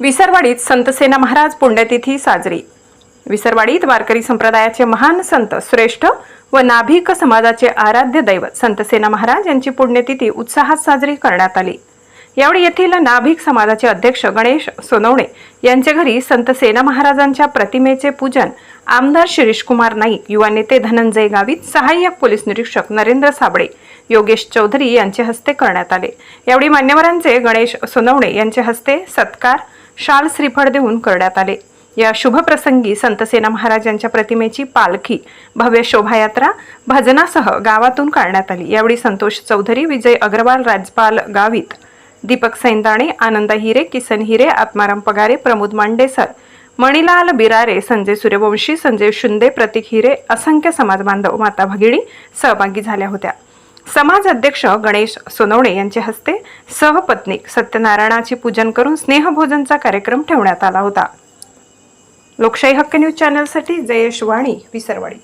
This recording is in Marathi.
विसरवाडीत संतसेना महाराज पुण्यतिथी साजरी. विसरवाडीत वारकरी संप्रदायाचे महान संत श्रेष्ठ व नाभिक समाजाचे आराध्य दैवत संतसेना महाराज यांची पुण्यतिथी उत्साहात साजरी करण्यात आली. यावेळी येथील नाभिक समाजाचे अध्यक्ष गणेश सोनवणे यांच्या घरी संत सेना महाराजांच्या प्रतिमेचे पूजन आमदार शिरीषकुमार नाईक युवा नेते धनंजय गावित सहाय्यक पोलीस निरीक्षक नरेंद्र साबळे योगेश चौधरी यांचे हस्ते करण्यात आले. यावेळी मान्यवरांचे गणेश सोनवणे यांचे हस्ते सत्कार शाल श्रीफळ देऊन करण्यात आले. या शुभप्रसंगी संतसेना महाराजांच्या प्रतिमेची पालखी भव्य शोभायात्रा भजनासह गावातून काढण्यात आली. यावेळी संतोष चौधरी विजय अग्रवाल राजपाल गावित दीपक सैंदाणे आनंदा हिरे किसन हिरे आत्माराम पगारे प्रमोद मांडेसर मणिलाल बिरारे संजय सूर्यवंशी संजय शिंदे प्रतीक हिरे असंख्य समाज बांधव माता भगिनी सहभागी झाल्या होत्या. समाज अध्यक्ष गणेश सोनवणे यांच्या हस्ते सहपत्नीक सत्यनारायणाचे पूजन करून स्नेहभोजनचा कार्यक्रम ठेवण्यात आला होता. लोकशाही हक्क न्यूज चॅनलसाठी जयेश वाणी विसरवाडी.